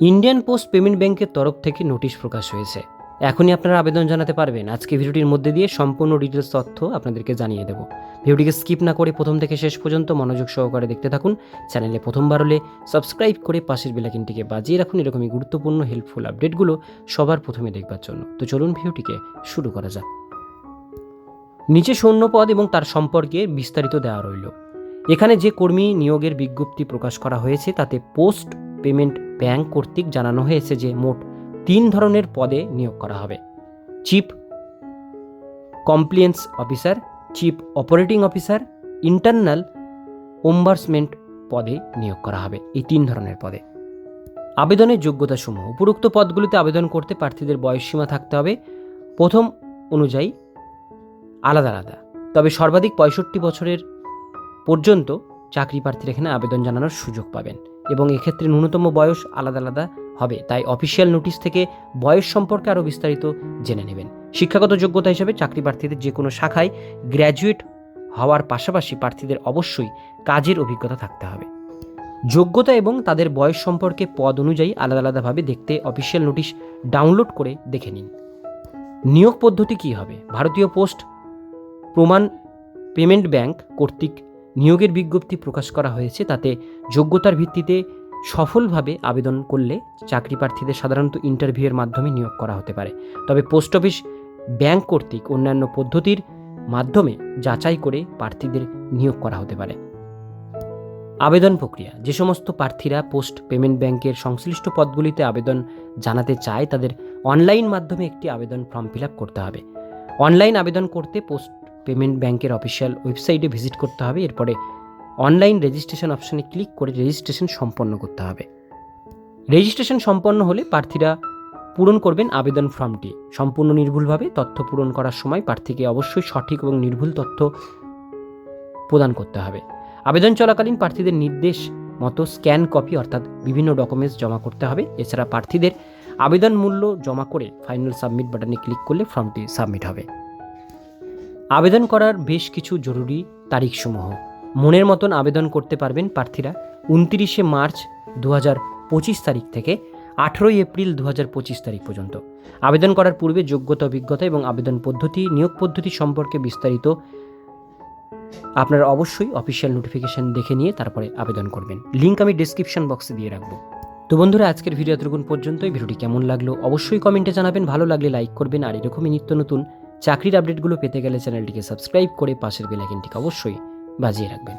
Indian post payment ব্যাংকের তরফ থেকে নোটিশ প্রকাশ হয়েছে। এখনই আপনারা আবেদন জানাতে পারবেন। আজকে ভিডিওটির মধ্যে দিয়ে সম্পূর্ণ ডিটেলস তথ্য আপনাদেরকে জানিয়ে দেব। ভিডিওটিকে স্কিপ না করে প্রথম থেকে শেষ পর্যন্ত মনোযোগ সহকারে দেখতে থাকুন। চ্যানেলে প্রথমবার হলে সাবস্ক্রাইব করে পাশের বেলাকিনটিকে বাজিয়ে রাখুন। এরকমই গুরুত্বপূর্ণ হেল্পফুল আপডেটগুলো সবার প্রথমে দেখবার জন্য। তো চলুন ভিডিওটিকে শুরু করা যাক। নিচে শূন্য পদ এবং তার সম্পর্কে বিস্তারিত দেওয়া রইল। এখানে যে কর্মী নিয়োগের বিজ্ঞপ্তি প্রকাশ করা হয়েছে, তাতে পোস্ট পেমেন্ট ব্যাংক কর্তৃক জানানো হয়েছে যে মোট তিন ধরনের পদে নিয়োগ করা হবে। Chief compliance officer, chief operating officer, internal ombudsman পদে নিয়োগ করা হবে এই তিন ধরনের পদে। আবেদনের যোগ্যতাসমূহ। উপরোক্ত পদগুলিতে আবেদন করতে প্রার্থীদের বয়সসীমা থাকতে হবে। প্রথম অনুযায়ী আলাদা আলাদা। তবে সর্বাধিক পঁয়ষট্টি বছরের পর্যন্ত চাকরি প্রার্থীরা এখানে আবেদন জানানোর সুযোগ পাবেন। এবং এক্ষেত্রে ন্যূনতম বয়স আলাদা আলাদা হবে। তাই অফিসিয়াল নোটিশ থেকে বয়স সম্পর্কে আরও বিস্তারিত জেনে নেবেন। শিক্ষাগত যোগ্যতা হিসেবে চাকরি প্রার্থীদের যে কোনো শাখায় গ্র্যাজুয়েট হওয়ার পাশাপাশি প্রার্থীদের অবশ্যই কাজের অভিজ্ঞতা থাকতে হবে। যোগ্যতা এবং তাদের বয়স সম্পর্কে পদ অনুযায়ী আলাদা আলাদাভাবে দেখতে অফিসিয়াল নোটিশ ডাউনলোড করে দেখে নিন। নিয়োগ পদ্ধতি কী হবে? ভারতীয় পোস্ট প্রমাণ পেমেন্ট ব্যাংক কর্তৃক নিয়োগের বিজ্ঞপ্তি প্রকাশ করা হয়েছে তাতে যোগ্যতার ভিত্তিতে সফলভাবে আবেদন করলে চাকরি প্রার্থীদের সাধারণত ইন্টারভিউয়ের মাধ্যমে নিয়োগ করা হতে পারে। তবে পোস্ট অফিস ব্যাংক কর্তৃক অন্যান্য পদ্ধতির মাধ্যমে যাচাই করে প্রার্থীদের নিয়োগ করা হতে পারে। আবেদন প্রক্রিয়া। যে সমস্ত প্রার্থীরা পোস্ট পেমেন্ট ব্যাংকের সংশ্লিষ্ট পদগুলিতে আবেদন জানাতে চায়, তাদের অনলাইন মাধ্যমে একটি আবেদন ফর্ম ফিল করতে হবে। অনলাইন আবেদন করতে পোস্ট পেমেন্ট ব্যাংকের অফিসিয়াল ওয়েবসাইটে ভিজিট করতে হবে। এরপরে অনলাইন রেজিস্ট্রেশন অপশনে ক্লিক করে রেজিস্ট্রেশন সম্পন্ন করতে হবে। রেজিস্ট্রেশন সম্পন্ন হলে প্রার্থীরা পূরণ করবেন আবেদন ফর্মটি। সম্পূর্ণ নির্ভুলভাবে তথ্য পূরণ করার সময় প্রার্থীকে অবশ্যই সঠিক এবং নির্ভুল তথ্য প্রদান করতে হবে। আবেদন চলাকালীন প্রার্থীদের নির্দেশ মতো স্ক্যান কপি অর্থাৎ বিভিন্ন ডকুমেন্টস জমা করতে হবে। এছাড়া প্রার্থীদের আবেদন মূল্য জমা করে ফাইনাল সাবমিট বাটনে ক্লিক করলে ফর্মটি সাবমিট হবে। আবেদন করার বেশ কিছু জরুরি তারিখসমূহ। মনের মতন আবেদন করতে পারবেন প্রার্থীরা উনতিরিশে মার্চ দু পঁচিশ তারিখ থেকে আঠেরোই এপ্রিল দু পঁচিশ তারিখ পর্যন্ত। আবেদন করার পূর্বে যোগ্যতা, অভিজ্ঞতা এবং আবেদন পদ্ধতি, নিয়োগ পদ্ধতি সম্পর্কে বিস্তারিত আপনারা অবশ্যই অফিসিয়াল নোটিফিকেশন দেখে নিয়ে তারপরে আবেদন করবেন। লিঙ্ক আমি ডিসক্রিপশন বক্সে দিয়ে রাখব। তো বন্ধুরা, আজকের ভিডিও এতটুকুন পর্যন্তই। ভিডিওটি কেমন লাগল অবশ্যই কমেন্টে জানাবেন। ভালো লাগলে লাইক করবেন। আর এরকমই নিত্য নতুন চাকরির আপডেটগুলো পেতে গেলে চ্যানেলটিকে সাবস্ক্রাইব করে পাশের বেলাইকনটিকে অবশ্যই বাজিয়ে রাখবেন।